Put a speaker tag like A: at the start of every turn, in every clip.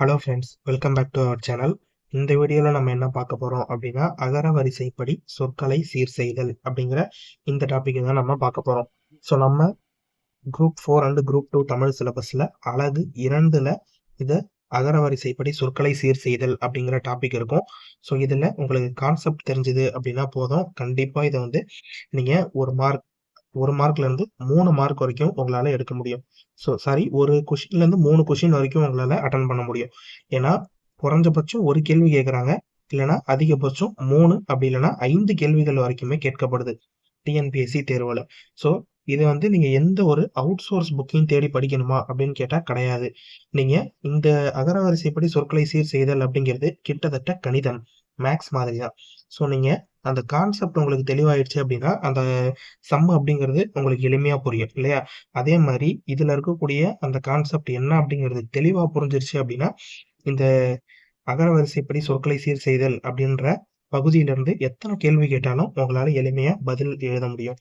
A: Hello friends welcome back to our channel இந்த வீடியோவில் நம்ம என்ன பார்க்க போகிறோம் அப்படின்னா அகர வரிசைப்படி சொற்களை சீர் செய்தல் அப்படிங்கிற இந்த டாப்பிக்கை தான் நம்ம பார்க்க போகிறோம் ஸோ நம்ம group four and group two Tamil சிலபஸில் அழகு இரண்டில் இதை அகர வரிசைப்படி சொற்களை சீர் செய்தல் அப்படிங்கிற டாபிக் இருக்கும். ஸோ இதில் உங்களுக்கு கான்செப்ட் தெரிஞ்சுது அப்படின்னா போதும். கண்டிப்பாக இதை வந்து நீங்கள் ஒரு மார்க் ஒரு மார்க்ல இருந்து மூணு மார்க் வரைக்கும் உங்களால எடுக்க முடியும். ஸோ சாரி ஒரு கொஷின்ல இருந்து மூணு கொஷின் வரைக்கும் உங்களால அட்டன் பண்ண முடியும். ஏன்னா குறைஞ்சபட்சம் ஒரு கேள்வி கேட்குறாங்க இல்லைன்னா அதிகபட்சம் மூணு அப்படி இல்லைன்னா ஐந்து கேள்விகள் வரைக்குமே கேட்கப்படுது டிஎன்பிஎஸ்சி தேர்வில். ஸோ இது வந்து நீங்க எந்த ஒரு அவுட் சோர்ஸ் புக்கையும் தேடி படிக்கணுமா அப்படின்னு கேட்டா கிடையாது. நீங்க இந்த அகரவரிசைப்படி சொற்களை சீர் செய்தல் அப்படிங்கிறது கிட்டத்தட்ட கணிதம். மேக்ஸ் மாதிரி தான். ஸோ நீங்கள் அந்த கான்செப்ட் உங்களுக்கு தெளிவாயிடுச்சு அப்படின்னா அந்த சம் அப்படிங்கிறது உங்களுக்கு எளிமையாக புரியும் இல்லையா? அதே மாதிரி இதில் இருக்கக்கூடிய அந்த கான்செப்ட் என்ன அப்படிங்கிறது தெளிவாக புரிஞ்சிருச்சு அப்படின்னா இந்த அகரவரிசைப்படி சொற்களை சீர் செய்தல் அப்படின்ற பகுதியிலிருந்து எத்தனை கேள்வி கேட்டாலும் உங்களால் எளிமையாக பதில் எழுத முடியும்.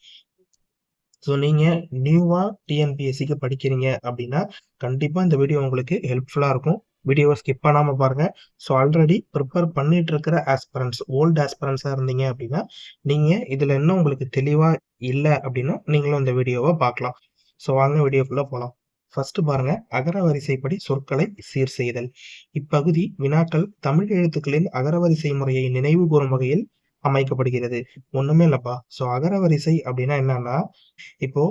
A: ஸோ நீங்கள் நியூவாக டிஎன்பிஎஸ்சிக்கு படிக்கிறீங்க அப்படின்னா கண்டிப்பாக இந்த வீடியோ உங்களுக்கு ஹெல்ப்ஃபுல்லாக இருக்கும். வீடியோவை ஸ்கிப் பண்ணாமல் பாருங்கள் ஸோ ஆல்ரெடி ப்ரிப்பேர் பண்ணிட்டு இருக்கிற ஆஸ்பரன்ஸ் ஓல்டு ஆஸ்பரன்ஸாக இருந்தீங்க அப்படின்னா நீங்கள் இதில் இன்னும் உங்களுக்கு தெளிவாக இல்லை அப்படின்னா நீங்களும் இந்த வீடியோவை பார்க்கலாம். ஸோ வாங்க வீடியோக்குள்ளே போகலாம் ஃபர்ஸ்ட் பாருங்க அகர வரிசைப்படி சொற்களை சீர் செய்தல். இப்பகுதி வினாக்கள் தமிழ் எழுத்துக்களின் அகரவரிசை முறையை நினைவு கூறும் வகையில் அமைக்கப்படுகிறது. ஒண்ணுமே இல்லப்பா. சோ அகரவரிசை அப்படின்னா என்னன்னா இப்போ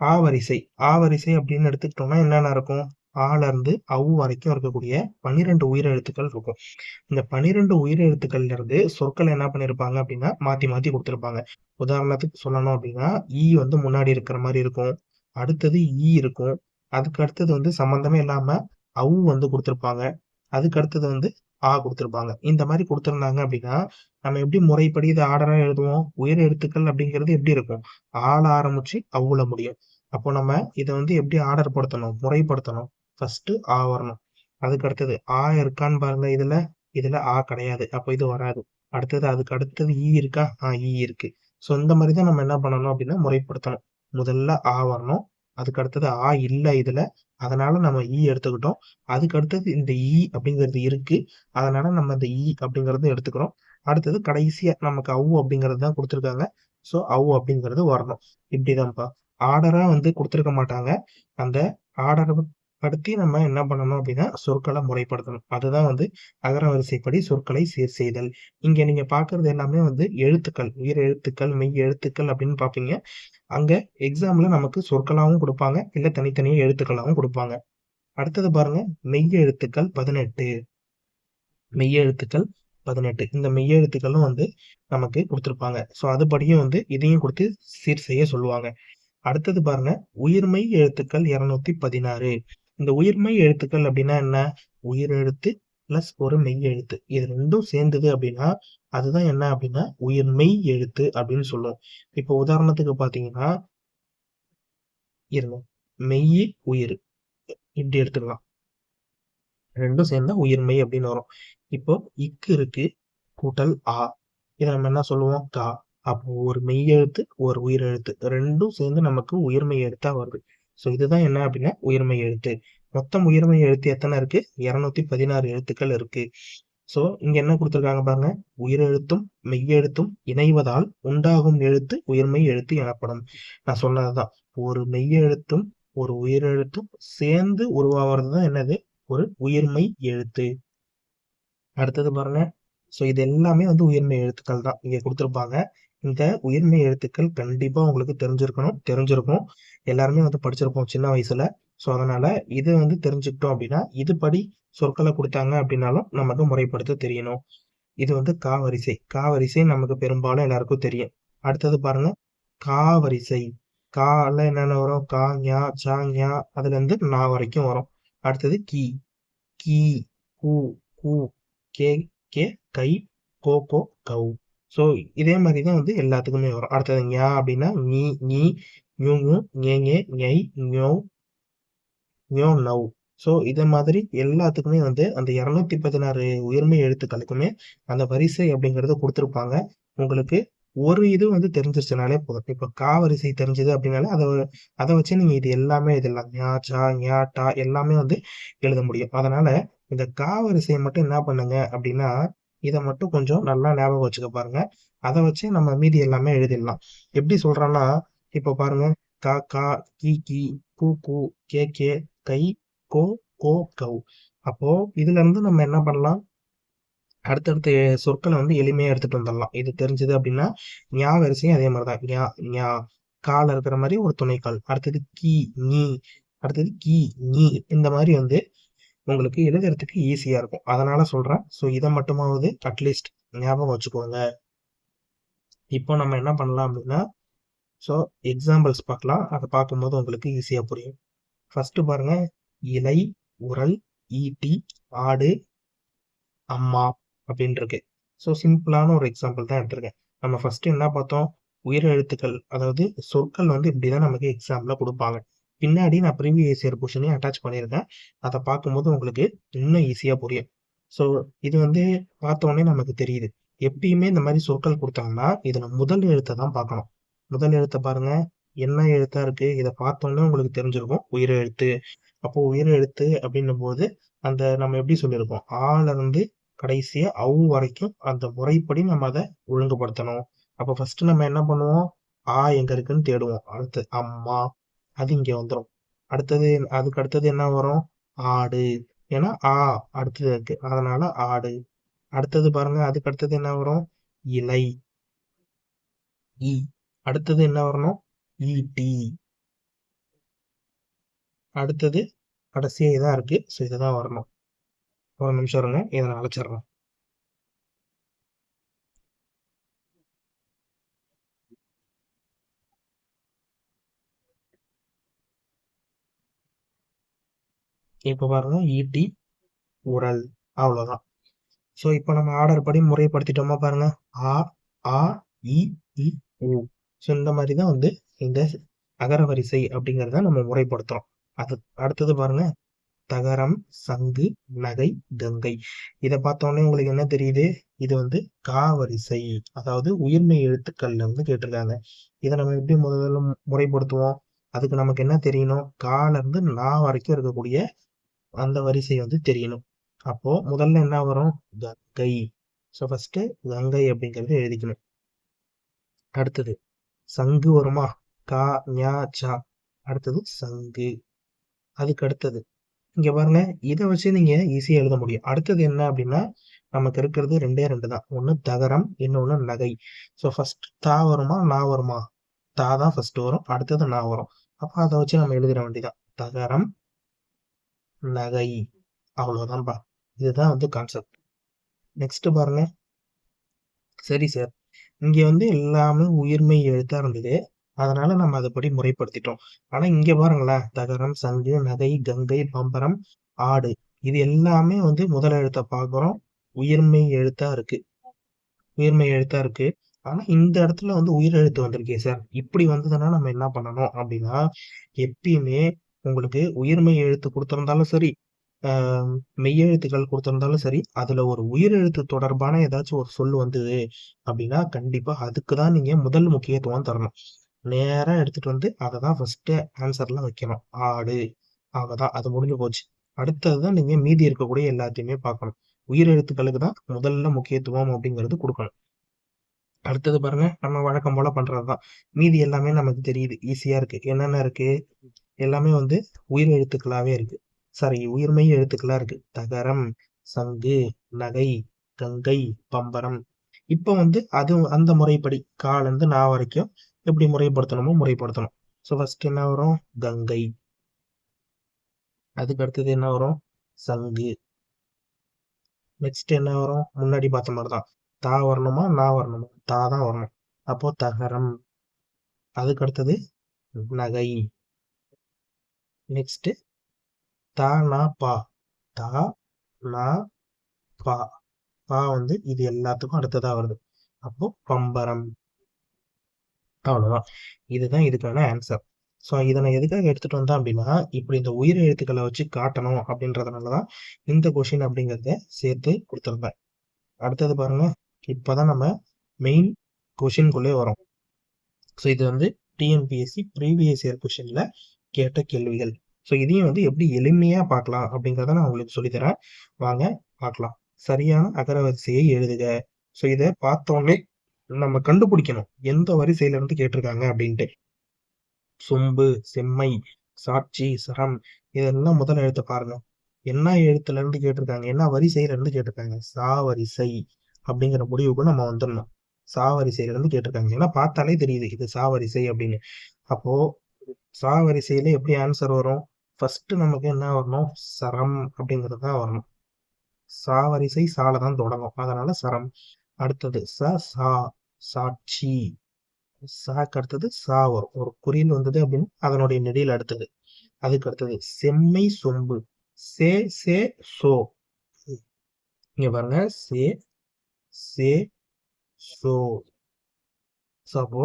A: ஆ வரிசை. ஆ வரிசை அப்படின்னு எடுத்துக்கிட்டோம்னா என்னென்ன இருக்கும்? ஆலருந்து அவு வரைக்கும் இருக்கக்கூடிய பன்னிரெண்டு உயிரெழுத்துக்கள் இருக்கும். இந்த பன்னிரெண்டு உயிரெழுத்துக்கள்ல இருந்து சொற்கள் என்ன பண்ணிருப்பாங்க அப்படின்னா மாத்தி மாத்தி கொடுத்துருப்பாங்க. உதாரணத்துக்கு சொல்லணும் அப்படின்னா ஈ வந்து முன்னாடி இருக்கிற மாதிரி இருக்கும். அடுத்தது ஈ இருக்கும். அதுக்கு அடுத்தது வந்து சம்பந்தமே இல்லாம அவு வந்து கொடுத்துருப்பாங்க. அதுக்கு அடுத்தது வந்து ஆ கொடுத்துருப்பாங்க. இந்த மாதிரி கொடுத்துருந்தாங்க அப்படின்னா நம்ம எப்படி முறைப்படி இதை ஆர்டராக எழுதுவோம்? உயிர் எழுத்துக்கள் அப்படிங்கிறது எப்படி இருக்கும்? ஆள ஆரம்பிச்சு அவ்வளோ முடியும். அப்போ நம்ம இதை வந்து எப்படி ஆர்டர் படுத்தணும்? முறைப்படுத்தணும். ஃபர்ஸ்ட் ஆ வரணும். அதுக்கு அடுத்தது ஆ இருக்கான்னு பாருங்க இதுல இதுல ஆ கிடையாது. அப்போ இது வராது. அடுத்தது அதுக்கு அடுத்தது ஈ இருக்கா? ஆ ஈ இருக்கு. ஸோ இந்த மாதிரி தான் நம்ம என்ன பண்ணணும் அப்படின்னா முறைப்படுத்தணும். முதல்ல ஆ வரணும். அதுக்கு அடுத்தது ஆ இல்லை இதுல. அதனால நம்ம ஈ எடுத்துக்கிட்டோம். அதுக்கு அடுத்தது இந்த ஈ அப்படிங்கிறது இருக்கு. அதனால நம்ம இந்த ஈ அப்படிங்கறத எடுத்துக்கிறோம். அடுத்தது கடைசியா நமக்கு அவு அப்படிங்கிறது தான் கொடுத்துருக்காங்க. ஸோ அவு அப்படிங்கிறது வரணும். இப்படிதான்ப்பா. ஆர்டரா வந்து கொடுத்துருக்க மாட்டாங்க. அந்த ஆர்டரை அடுத்து நம்ம என்ன பண்ணணும் அப்படின்னா சொற்களை முறைப்படுத்தணும். அதுதான் வந்து அகரவரிசைப்படி சொற்களை சீர் செய்தல். இங்க நீங்க பாக்குறது எல்லாமே வந்து எழுத்துக்கள் உயிர் எழுத்துக்கள் மெய் எழுத்துக்கள் அப்படின்னு பாப்பீங்க அங்க எக்ஸாம்ல நமக்கு சொற்களாகவும் கொடுப்பாங்க இல்ல தனித்தனியே எழுத்துக்களாகவும் கொடுப்பாங்க. அடுத்தது பாருங்க மெய் எழுத்துக்கள் பதினெட்டு. மெய் எழுத்துக்கள் பதினெட்டு. இந்த மெய் எழுத்துக்களும் வந்து நமக்கு கொடுத்துருப்பாங்க. ஸோ அதுபடியும் வந்து இதையும் கொடுத்து சீர் செய்ய சொல்லுவாங்க. அடுத்தது பாருங்க உயிர்மை எழுத்துக்கள் இருநூத்தி பதினாறு. இந்த உயிர்மை எழுத்துக்கள் அப்படின்னா என்ன? உயிர் எழுத்து பிளஸ் ஒரு மெய் எழுத்து. இது ரெண்டும் சேர்ந்தது அப்படின்னா அதுதான் என்ன அப்படின்னா உயிர் மெய் எழுத்து அப்படின்னு சொல்லுவோம். இப்போ உதாரணத்துக்கு பாத்தீங்கன்னா இருங்க. மெய் உயிர். இப்படி எடுத்துக்கலாம் ரெண்டும் சேர்ந்தா உயிர்மெய் அப்படின்னு வரும். இப்போ இக்கு இருக்கு கூட்டல் ஆ. இதை நம்ம என்ன சொல்லுவோம்? கா. அப்போ ஒரு மெய் எழுத்து ஒரு உயிர் எழுத்து. ரெண்டும் சேர்ந்து நமக்கு உயிர்மெய் எழுத்தா வருது. ஸோ இதுதான் என்ன அப்படின்னா உயிர்மெய் எழுத்து. மொத்தம் உயிர்மெய் எழுத்து எத்தனை இருக்கு? இருநூத்தி பதினாறு எழுத்துக்கள் இருக்கு. ஸோ இங்க என்ன கொடுத்துருக்காங்க பாருங்க? உயிரெழுத்தும் மெய்யெழுத்தும் இணைவதால் உண்டாகும் எழுத்து உயிர்மெய் எழுத்து எனப்படும். நான் சொன்னதுதான். ஒரு மெய்யெழுத்தும் ஒரு உயிரெழுத்தும் சேர்ந்து உருவாகிறது தான் என்னது? ஒரு உயிர்மெய் எழுத்து. அடுத்தது பாருங்க. ஸோ இது எல்லாமே வந்து உயிர்மெய் எழுத்துக்கள் தான் இங்க கொடுத்துருப்பாங்க. இந்த உயிர்மெய் எழுத்துக்கள் கண்டிப்பா உங்களுக்கு தெரிஞ்சிருக்கணும் தெரிஞ்சிருக்கும். எல்லாருமே வந்து படிச்சிருப்போம் சின்ன வயசுல. ஸோ அதனால இது வந்து தெரிஞ்சுக்கிட்டோம் அப்படின்னா இதுபடி சொற்களை கொடுத்தாங்க அப்படின்னாலும் நமக்கு முறைப்படுத்த தெரியணும். இது வந்து காவரிசை. காவரிசை நமக்கு பெரும்பாலும் எல்லாருக்கும் தெரியும். அடுத்தது பாருங்க. காவரிசை. கால என்னென்ன வரும்? கா ஞா சா ஞா. அதுல இருந்து நா வரைக்கும் வரும். அடுத்தது கி. கி கூ கூ. கே கே கை கோ கோ கவு ஸோ இதே மாதிரி தான் வந்து எல்லாத்துக்குமே வரும். அடுத்தது ஞா அப்படின்னா நீ நீ ஞூ ஞே ஞை ஞோ ஞோ நவ் ஸோ இதை மாதிரி எல்லாத்துக்குமே வந்து அந்த இரநூத்தி பதினாறு உயர்மை எழுத்துக்களுக்குமே அந்த வரிசை அப்படிங்கிறத கொடுத்துருப்பாங்க. உங்களுக்கு ஒரு இது வந்து தெரிஞ்சிருச்சுனாலே போதும். இப்போ கா வரிசை தெரிஞ்சது அப்படின்னாலே அதை அதை வச்சு நீங்கள் இது எல்லாமே எழுதலாம் ஞா சா ஞா டா எல்லாமே வந்து எழுத முடியும். அதனால இந்த கா வரிசையை மட்டும் என்ன பண்ணுங்க அப்படின்னா இதை மட்டும் கொஞ்சம் நல்லா ஞாபகம் வச்சுக்க பாருங்க. அதை வச்சு நம்ம மீதி எல்லாமே எழுதிடலாம். எப்படி சொல்றோம்னா இப்போ பாருங்க கா கா கி கி கூ கூ கே கே கை கோ கோ கவு அப்போ இதுல இருந்து நம்ம என்ன பண்ணலாம்? அடுத்தடுத்த சொற்களை வந்து எளிமையா எடுத்துட்டு வந்துடலாம். இது தெரிஞ்சது அப்படின்னா ஞா வரிசையும் அதே மாதிரிதான் ஞா ஞா கால இருக்கிற மாதிரி ஒரு துணைக்கால் அடுத்தது கி நீ அடுத்தது கி நீ இந்த மாதிரி வந்து உங்களுக்கு எழுதுறதுக்கு ஈஸியாக இருக்கும். அதனால் சொல்கிறேன் ஸோ இதை மட்டுமாவது அட்லீஸ்ட் ஞாபகம் வச்சுக்கோங்க. இப்போ நம்ம என்ன பண்ணலாம் அப்படின்னா ஸோ எக்ஸாம்பிள்ஸ் பார்க்கலாம். அதை பார்க்கும்போது உங்களுக்கு ஈஸியாக புரியும். ஃபஸ்ட்டு பாருங்க. இலை உரல் ஈட்டி ஆடு அம்மா அப்படின்னு இருக்கு ஸோ சிம்பிளான ஒரு எக்ஸாம்பிள் தான் எடுத்திருக்கேன். நம்ம ஃபஸ்ட்டு என்ன பார்த்தோம்? உயிர் எழுத்துக்கள் அதாவது சொற்கள் வந்து இப்படி தான் நமக்கு எக்ஸாம்ல கொடுப்பாங்க. பின்னாடி நான் ப்ரீவியஸ் இயர் கொஷனையும் அட்டாச் பண்ணியிருக்கேன் அதை பார்க்கும்போது உங்களுக்கு இன்னும் ஈஸியாக புரியும். ஸோ இது வந்து பார்த்தோன்னே நமக்கு தெரியுது. எப்பயுமே இந்த மாதிரி சொற்கள் கொடுத்தாங்கன்னா இதில் முதல் எழுத்தை தான் பார்க்கணும். முதல் எழுத்தை பாருங்க. என்ன எழுத்தா இருக்கு? இதை பார்த்தோன்னே உங்களுக்கு தெரிஞ்சிருக்கும். உயிரெழுத்து அப்போது அப்போ அப்படின்னும் போது அந்த நம்ம எப்படி சொல்லியிருக்கோம்? ஆல இருந்து கடைசியா அவு வரைக்கும் அந்த முறைப்படி நம்ம அதை ஒழுங்குபடுத்தணும். அப்போ ஃபர்ஸ்ட் நம்ம என்ன பண்ணுவோம்? ஆ எங்க இருக்குன்னு தேடுவோம். அடுத்து அம்மா அது இங்கே வந்துடும் அடுத்தது அதுக்கு அடுத்தது என்ன வரும்? ஆடு. ஏன்னா ஆ அடுத்தது இருக்கு. அதனால ஆடு. அடுத்தது பாருங்க அதுக்கு அடுத்தது என்ன வரும்? இலை. ஈ அடுத்தது என்ன வரணும்? இடி அடுத்தது கடைசியாக இதான் இருக்கு. ஸோ இதுதான் வரணும். ஒரு நிமிஷம் இருங்க இதை நான் அழைச்சிடுறேன். இப்போ பாருங்க ஈட்டி உரல் அவ்வளோதான் ஸோ இப்போ நம்ம ஆர்டர் படி முறைப்படுத்திட்டோமா பாருங்க. ஆ ஆ இ இ உ. ஸோ இந்த மாதிரி தான் வந்து இந்த அகர வரிசை அப்படிங்கிறத நம்ம முறைப்படுத்துகிறோம் அது அடுத்தது பாருங்க. தகரம் சங்கு நகை கங்கை. இதை பார்த்தோன்னே உங்களுக்கு என்ன தெரியுது? இது வந்து கா வரிசை அதாவது உயிர்மை எழுத்துக்கள்ல வந்து கேட்டிருக்காங்க. இதை நம்ம எப்படி முதல்ல முறைப்படுத்துவோம்? அதுக்கு நமக்கு என்ன தெரியணும்? கால இருந்து நா வரைக்கும் இருக்கக்கூடிய அந்த வரிசை வந்து தெரியணும். அப்போ முதல்ல என்ன வரும்? கங்கை. ஸோ ஃபர்ஸ்ட் கங்கை அப்படிங்கறத எழுதிக்கணும். அடுத்தது சங்கு வருமா? கா ஞா சா. அடுத்தது சங்கு. அதுக்கு அடுத்தது இங்க பாருங்க இதை வச்சு நீங்க ஈஸியா எழுத முடியும். அடுத்தது என்ன அப்படின்னா நமக்கு இருக்கிறது ரெண்டே ரெண்டு தான். ஒன்று தகரம் இன்னொன்று நகை. ஸோ ஃபர்ஸ்ட் தா வருமா நா வருமா? தா தான் ஃபர்ஸ்ட் வரும். அடுத்தது நா வரும். அப்போ அதை வச்சு நம்ம எழுதிட வேண்டியதான் தகரம் நகை. அவ்வளோதான்ப்பா இதுதான் வந்து கான்செப்ட் நெக்ஸ்ட் பாருங்க. சரி சார் இங்கே வந்து எல்லாமே உயிர்மை எழுத்தா இருந்தது. அதனால நம்ம அதைப்படி முறைப்படுத்திட்டோம். ஆனால் இங்கே பாருங்களேன். தகரம் சங்கு நகை கங்கை பம்பரம் ஆடு. இது எல்லாமே வந்து முதல் எழுத்தை பார்க்குறோம். உயிர்மை எழுத்தா இருக்கு. உயிர்மை எழுத்தா இருக்கு. ஆனா இந்த இடத்துல வந்து உயிர் எழுத்து வந்திருக்கே சார் இப்படி வந்ததுன்னா நம்ம என்ன பண்ணணும் அப்படின்னா எப்பயுமே உங்களுக்கு உயிர்மை எழுத்து கொடுத்திருந்தாலும் சரி மெய்யெழுத்துக்கள் கொடுத்திருந்தாலும் சரி அதுல ஒரு உயிரெழுத்து தொடர்பான ஏதாச்சும் ஒரு சொல் வந்தது அப்படின்னா கண்டிப்பா அதுக்கு தான் நீங்க முதல் முக்கியத்துவம் தரணும். நேரா எடுத்துட்டு வந்து அதை தான் ஃபர்ஸ்ட் ஆன்சர்ல வைக்கணும். ஆடு அவதான் அது முடிஞ்சு போச்சு. அடுத்ததுதான் நீங்க மீதி இருக்கக்கூடிய எல்லாத்தையுமே பார்க்கணும். உயிரெழுத்துக்களுக்கு தான் முதல்ல முக்கியத்துவம் அப்படிங்கிறது கொடுக்கணும். அடுத்தது பாருங்க நம்ம வழக்கம் போல பண்றதுதான். மீதி எல்லாமே நமக்கு தெரியுது. ஈஸியா இருக்கு. என்னென்ன இருக்கு? எல்லாமே வந்து உயிர் எழுத்துக்களாவே இருக்கு. சாரி உயிர்மை எழுத்துக்களா இருக்கு. தகரம் சங்கு நகை கங்கை பம்பரம். இப்போ வந்து அது அந்த முறைப்படி காலேருந்து நான் வரைக்கும் எப்படி முறைப்படுத்தணுமோ முறைப்படுத்தணும். ஸோ ஃபர்ஸ்ட் என்ன வரும்? கங்கை. அதுக்கு அடுத்தது என்ன வரும்? சங்கு. நெக்ஸ்ட் என்ன வரும்? முன்னாடி பார்த்த மாதிரி தான் தா வரணுமா? நான் வரணுமா? தா தான் வரணும். அப்போ தகரம். அதுக்கு அடுத்தது நகை. நெக்ஸ்ட் தா நா பா. தா நா பா. பா வந்து இது எல்லாத்துக்கும் அடுத்ததாக வருது. அப்போ பம்பரம். அவ்வளோதான் இதுதான் இதுக்கான ஆன்சர் ஸோ இதை நான் எதுக்காக எடுத்துட்டு வந்தேன் அப்படின்னா இப்படி இந்த உயிர் எழுத்துக்களை வச்சு காட்டணும் அப்படின்றதுனால தான் இந்த கொஷின் அப்படிங்கிறத சேர்த்து கொடுத்துருந்தேன். அடுத்தது பாருங்க. இப்போதான் நம்ம மெயின் கொஷின்குள்ளே வரும். ஸோ இது வந்து டிஎன்பிஎஸ்சி ப்ரீவியஸ் இயர் கொஷினில் கேட்ட கேள்விகள். ஸோ இதையும் வந்து எப்படி எளிமையாக பார்க்கலாம் அப்படிங்கிறத நான் உங்களுக்கு சொல்லித்தரேன். வாங்க பார்க்கலாம். சரியான அகரவரிசையை எழுதுக. ஸோ இதை பார்த்தோன்னே நம்ம கண்டுபிடிக்கணும். எந்த வரிசையில இருந்து கேட்டிருக்காங்க அப்படின்ட்டு. சொம்பு செம்மை சாட்சி சரம் இதெல்லாம் முதல் எழுத்த பாருங்க. என்ன எழுத்துல இருந்து கேட்டிருக்காங்க? என்ன வரிசையில இருந்து கேட்டிருக்காங்க? சா வரிசை அப்படிங்கிற முடிவுக்கு நம்ம வந்துடணும். சா வரிசையில இருந்து கேட்டிருக்காங்க. ஏன்னா பார்த்தாலே தெரியுது இது சா வரிசை அப்படின்னு. அப்போ சா வரிசையில எப்படி ஆன்சர் வரும்? ஃபர்ஸ்ட் நமக்கு என்ன வரணும்? சரம் அப்படிங்கிறது தான் வரணும். சா வரிசை சால தான் தொடங்கும். அதனால சரம். அடுத்தது ச சா சாட்சி. சாக்கு அடுத்தது சா வரும். ஒரு குறியில் வந்தது அப்படின்னு அதனுடைய நெடியில் அடுத்தது. அதுக்கு அடுத்தது செம்மை சொம்பு. சே சே சோ. இங்க பாருங்க. சே சே சோ. சப்போ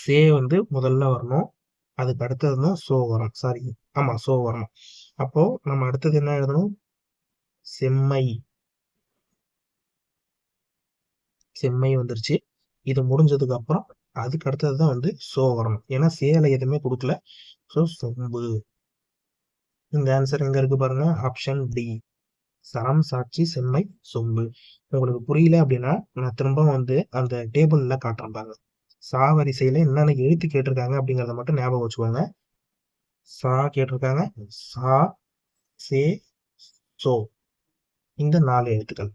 A: சே வந்து முதல்ல வரணும். அதுக்கு அடுத்தது தான் சோ வரும் சாரி ஆமா சோ வரணும் அப்போ நம்ம அடுத்தது என்ன எழுதணும்? செம்மை. செம்மை வந்துருச்சு. இது முடிஞ்சதுக்கு அப்புறம் அதுக்கு அடுத்தது தான் வந்து சோ வரணும் ஏன்னா சேலை எதுவுமே கொடுக்கல. ஸோ சொம்பு. இந்த ஆன்சர் எங்க இருக்கு பாருங்க. ஆப்ஷன் டி சரம் சாட்சி செம்மை சொம்பு. உங்களுக்கு புரியல அப்படின்னா நான் திரும்ப வந்து அந்த டேபிள்ல காட்டுறேன் பாருங்க. சா வரிசையில என்னென்ன எழுத்து கேட்டிருக்காங்க அப்படிங்கிறத மட்டும் ஞாபகம் வச்சுக்கோங்க. சா கேட்டிருக்காங்க. சா சே சோ. இந்த நாலு எழுத்துக்கள்.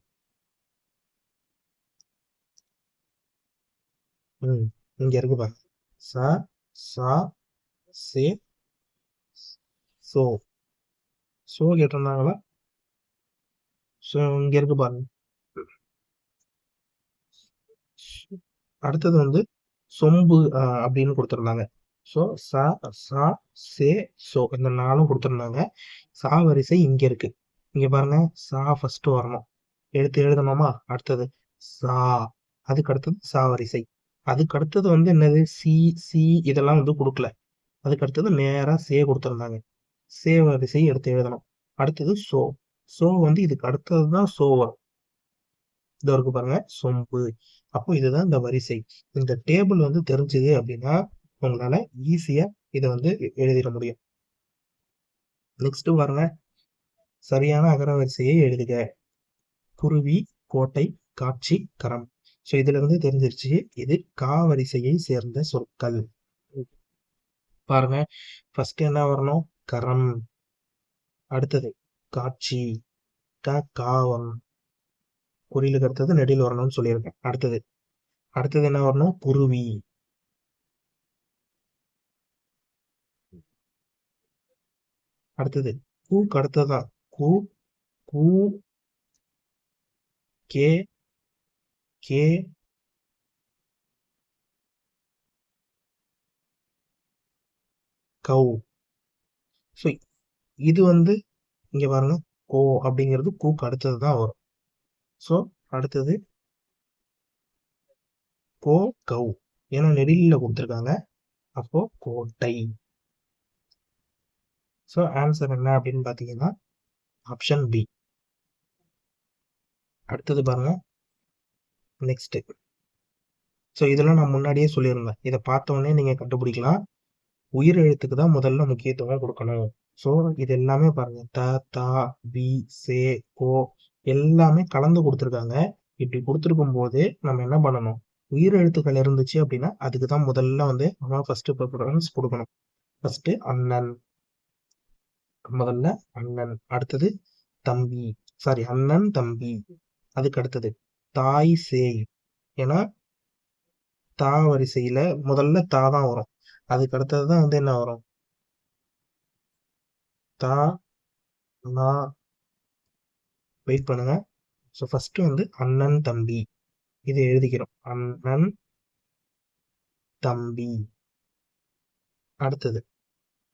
A: ம் இங்கே இருக்கு பாருங்க. ச சா சே சோ. சோ கேட்டிருந்தாங்களா? ஸோ இங்கே இருக்கு பாருங்க. அடுத்தது வந்து சொம்பு அப்படின்னு கொடுத்துருந்தாங்க. ஸோ ச சா சே சோ இந்த நாளும் கொடுத்துருந்தாங்க. சா வரிசை இங்க இருக்கு. இங்க பாருங்க. சா ஃபர்ஸ்ட் வரணும். எடுத்து எழுதணுமா? அடுத்தது சா. அதுக்கு அடுத்தது சா வரிசை. அதுக்கு அடுத்தது வந்து என்னது? சி சி இதெல்லாம் வந்து கொடுக்கல. அதுக்கு அடுத்தது நேரா சே கொடுத்துருந்தாங்க. சே வரிசை எடுத்து எழுதணும். அடுத்தது சோ. சோ வந்து இதுக்கு அடுத்தது தான் சோ வரும். இது இருக்கு பாருங்க. சொம்பு. அப்போ இதுதான் இந்த வரிசை. இந்த டேபிள் வந்து தெரிஞ்சது அப்படின்னா உங்களால ஈஸியா இதை வந்து எழுதிட முடியும். நெக்ஸ்ட் பாருங்க. சரியான அகரவரிசையை எழுதுக. குருவி கோட்டை காட்சி கரம். ஸோ இதுல இருந்து தெரிஞ்சிருச்சு இது கா வரிசையை சேர்ந்த சொற்கள். பாருங்க. ஃபர்ஸ்ட் என்ன வரணும்? கரம். அடுத்தது காட்சி. க காவம். குறியிலுக்கு அடுத்தது நெடில் வரணும்னு சொல்லியிருக்கேன் அடுத்தது. அடுத்தது என்ன வரணும்? குருவி. அடுத்தது. கூ அடுத்ததுதான் கூ கூ கே கே. கவு ஸோ இது வந்து இங்கே பாருங்க கோ அப்படிங்கிறது கூக்கு அடுத்தது தான் வரும். ஸோ அடுத்தது கோ கவு. ஏன்னா நெடிலில் கொடுத்துருக்காங்க. அப்போ கோட்டை. ஸோ ஆன்சர் என்ன அப்படின்னு பார்த்தீங்கன்னா ஆப்ஷன் பி அடுத்தது பாருங்க. நெக்ஸ்ட் ஸோ இதெல்லாம் நான் முன்னாடியே சொல்லியிருந்தேன். இதை பார்த்தோன்னே நீங்கள் கண்டுபிடிக்கலாம். உயிர் எழுத்துக்கு தான் முதல்ல முக்கியத்துவம் கொடுக்கணும். ஸோ இது எல்லாமே பாருங்க. த தா பி சே கோ எல்லாமே கலந்து கொடுத்துருக்காங்க. இப்படி கொடுத்துருக்கும் போது நம்ம என்ன பண்ணணும்? உயிர் எழுத்துக்கள் இருந்துச்சு அப்படின்னா அதுக்கு தான் முதல்ல வந்து நம்ம ஃபர்ஸ்ட் ப்ரிஃபரன்ஸ் கொடுக்கணும். ஃபர்ஸ்ட் அண்ணன். முதல்ல அண்ணன். அடுத்தது தம்பி. சாரி அண்ணன் தம்பி. அதுக்கு அடுத்தது தாய் சேய். ஏன்னா தா வரிசையில முதல்ல தா தான் வரும். அதுக்கு அடுத்தது தான் வந்து என்ன வரும்? தா நா வெயிட் பண்ணுங்க. ஸோ ஃபஸ்ட்டு வந்து அண்ணன் தம்பி. இதை எழுதிக்கிறோம். அண்ணன் தம்பி. அடுத்தது.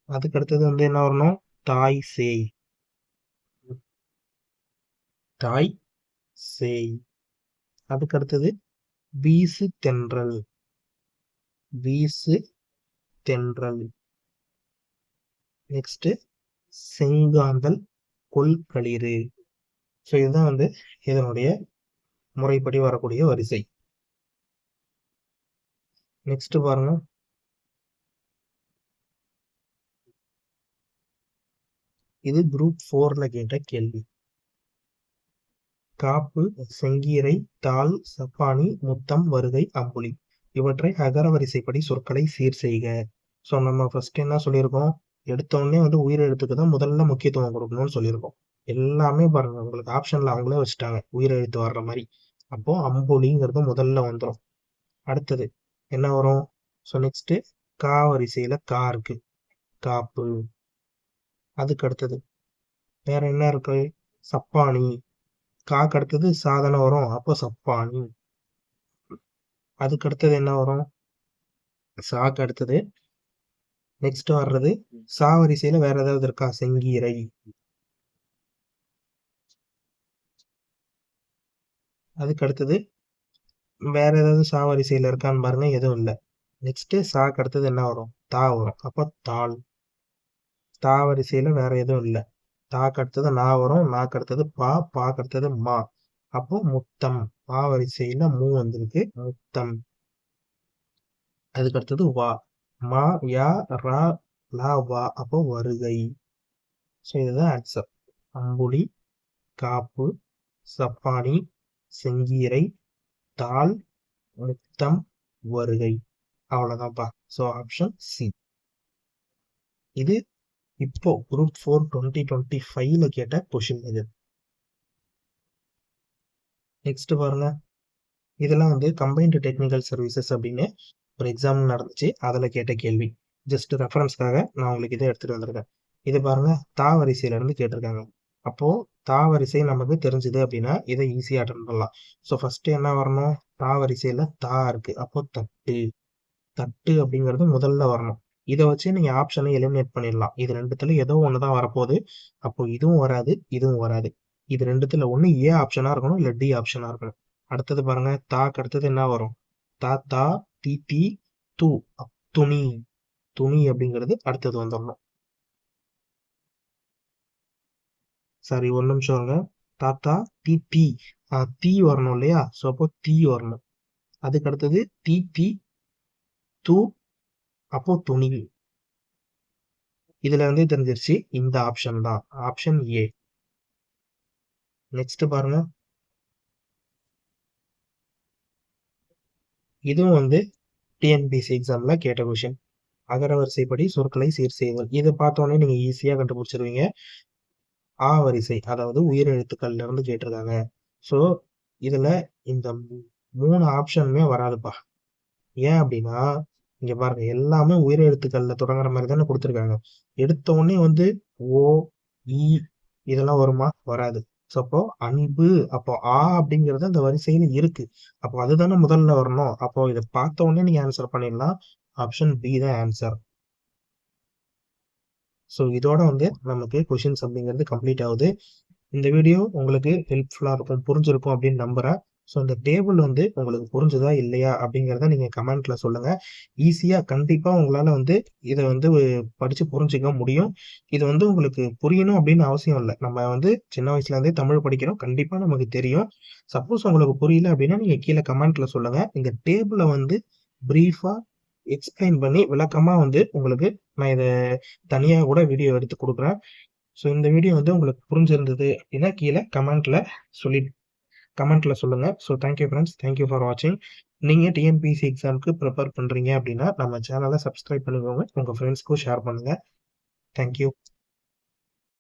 A: அதுக்கு அடுத்தது வந்து என்ன வரணும்? தாய் சேய். தாய் சேய். அதுக்கு அடுத்தது வீசு தென்றல். வீசு தென்றல். நெக்ஸ்ட் செங்காந்தல் கொள்களிறு ஸோ இதுதான் வந்து இதனுடைய முறைப்படி வரக்கூடிய வரிசை. நெக்ஸ்ட் பாருங்க. இது குரூப் ஃபோர்ல கேட்ட கேள்வி. காப்பு செங்கீரை தாள் சப்பானி முத்தம் வருகை அம்புலி. இவற்றை அகர வரிசைப்படி சொற்களை சீர் செய்க. ஸோ நம்ம ஃபர்ஸ்ட் என்ன சொல்லியிருக்கோம்? எடுத்தோடனே வந்து உயிரெழுத்துக்கு தான் முதல்ல முக்கியத்துவம் கொடுக்கணும்னு சொல்லியிருக்கோம். எல்லாமே பாருங்க உங்களுக்கு ஆப்ஷன்ல அவங்களே வச்சுட்டாங்க. உயிரெழுத்து வர்ற மாதிரி. அப்போ அம்புலிங்கிறது முதல்ல வந்துடும் அடுத்தது என்ன வரும்? ஸோ நெக்ஸ்ட் கா வரிசையில கா இருக்கு. காப்பு. அதுக்கு அடுத்தது வேற என்ன இருக்கு? சப்பானி. காக்கு அடுத்தது சாதனை வரும். அப்போ சப்பானி. அதுக்கு அடுத்தது என்ன வரும்? சாக்கு அடுத்தது. நெக்ஸ்ட் வர்றது சா வரிசையில வேற ஏதாவது இருக்கா? செங்கீரை. அதுக்கு அடுத்தது வேற ஏதாவது சா வரிசையில் இருக்கான்னு பாருங்க எதுவும் இல்லை. நெக்ஸ்ட் சாக்கு அடுத்தது என்ன வரும்? தா வரும். அப்போ தாள். தா வரிசையில் வேற எதுவும் இல்லை. தாக்கு அடுத்தது நா வரும் நாக்கு அடுத்தது பா பாக்கு அடுத்தது மா. அப்போ முத்தம். மா வரிசையில மூ வந்திருக்கு முத்தம். அதுக்கு அடுத்தது வா. மா யா ரா லா வா. அப்போ வருகை. ஸோ இதுதான் ஆன்சர் அம்புலி காப்பு சப்பானி செங்கீரை தாள் முத்தம் வருகை. அவ்வளோதான்ப்பா ஸோ ஆப்ஷன் சி இது இப்போ குரூப் ஃபோர் டுவெண்ட்டி டுவெண்ட்டி ஃபைவ்ல கேட்ட கொஷின் இது. நெக்ஸ்ட் பாருங்க. இதெல்லாம் வந்து கம்பைன்டு டெக்னிக்கல் சர்வீசஸ் அப்படின்னு ஒரு எக்ஸாம் நடந்துச்சு. அதில் கேட்ட கேள்வி. ஜஸ்ட் ரெஃபரன்ஸ்க்காக நான் உங்களுக்கு இதை எடுத்துகிட்டு வந்திருக்கேன். இது பாருங்க தா வரிசையில இருந்து கேட்டிருக்காங்க. அப்போ தா வரிசை நமக்கு தெரிஞ்சுது அப்படின்னா இதை ஈஸியாக அட்டன் பண்ணலாம். ஸோ ஃபர்ஸ்ட் என்ன வரணும்? தா வரிசையில் தா இருக்கு. அப்போ தட்டு. தட்டு அப்படிங்கிறது முதல்ல வரணும். இதை வச்சு நீங்க ஆப்ஷனை எலிமினேட் பண்ணிடலாம். இது ரெண்டுத்துல ஏதோ ஒண்ணுதான் வரப்போகுது. அப்போ இதுவும் வராது இதுவும் வராது. இது ரெண்டுத்துல ஒண்ணு ஏ ஆப்ஷனா இருக்கணும் இல்ல டி ஆப்ஷனா இருக்கணும். அடுத்தது பாருங்க. தாக்கு அடுத்தது என்ன வரும்? தா தா தி தி து. துணி. துணி அப்படிங்கிறது அடுத்தது வந்துடணும். சாரி ஒரு நிமிஷம் வருங்க தாத்தா தி தி. தீ வரணும் இல்லையா? ஸோ அப்போ தீ வரணும். அதுக்கு அடுத்தது தி தி தூ அப்போ துணிவு. இதுல வந்து தெரிஞ்சிருச்சு இந்த ஆப்ஷன் தான். ஆப்ஷன் ஏ நெக்ஸ்ட் பாருங்க. இதுவும் வந்து டிஎன்பிசி எக்ஸாம்ல கேட்ட கொஷின் அகர வரிசைப்படி சொற்களை சீர் செய்தல். இதை பார்த்தோன்னே நீங்க ஈஸியா கண்டுபிடிச்சிருவீங்க. ஆ வரிசை அதாவது உயிர் எழுத்துக்கள்ல இருந்து கேட்டிருக்காங்க. ஸோ இதுல இந்த மூணு ஆப்ஷனுமே வராதுப்பா. ஏன் அப்படின்னா இங்க பாருங்க எல்லாமே உயிர் எழுத்துக்கள்ல தொடங்குற மாதிரி தானே கொடுத்துருக்காங்க. எடுத்த உடனே வந்து ஓ இ இதெல்லாம் வருமா? வராது. ஸோ அப்போ அன்பு அப்போ ஆ அப்படிங்கிறது அந்த வரிசையில இருக்கு. அப்போ அதுதானே முதல்ல வரணும். அப்போ இதை பார்த்த உடனே நீங்க ஆன்சர் பண்ணிடலாம். ஆப்ஷன் பி தான் ஆன்சர் ஸோ இதோட வந்து நமக்கு கொஷின்ஸ் அப்படிங்கிறது கம்ப்ளீட் ஆகுது. இந்த வீடியோ உங்களுக்கு ஹெல்ப்ஃபுல்லாக இருக்கும் புரிஞ்சிருக்கும் அப்படின்னு நம்புறேன். ஸோ இந்த டேபிள் வந்து உங்களுக்கு புரிஞ்சுதா இல்லையா அப்படிங்கிறத நீங்கள் கமெண்ட்ல சொல்லுங்கள் ஈஸியாக கண்டிப்பாக உங்களால் வந்து இதை வந்து படித்து புரிஞ்சுக்க முடியும். இது வந்து உங்களுக்கு புரியணும் அப்படின்னு அவசியம் இல்லை. நம்ம வந்து சின்ன வயசுலேருந்தே தமிழ் படிக்கிறோம். கண்டிப்பாக நமக்கு தெரியும். சப்போஸ் உங்களுக்கு புரியல அப்படின்னா நீங்கள் கீழே கமெண்ட்ல சொல்லுங்கள் இந்த டேபிளை வந்து ப்ரீஃபாக எக்ஸ்பிளைன் பண்ணி விளக்கமாக வந்து உங்களுக்கு நான் இதை தனியாக கூட வீடியோ எடுத்து கொடுக்குறேன். ஸோ இந்த வீடியோ வந்து உங்களுக்கு புரிஞ்சிருந்தது அப்படின்னா கீழே கமெண்ட்டில் சொல்லி கமெண்ட்டில் சொல்லுங்கள் so thank you friends thank you for வாட்சிங் நீங்கள் டிஎன்பிசி எக்ஸாமுக்கு ப்ரிப்பேர் பண்ணுறீங்க அப்படின்னா நம்ம சேனலை சப்ஸ்கிரைப் பண்ணிக்கோங்க. உங்கள் ஃப்ரெண்ட்ஸ்க்கும் ஷேர் பண்ணுங்கள் தேங்க்யூ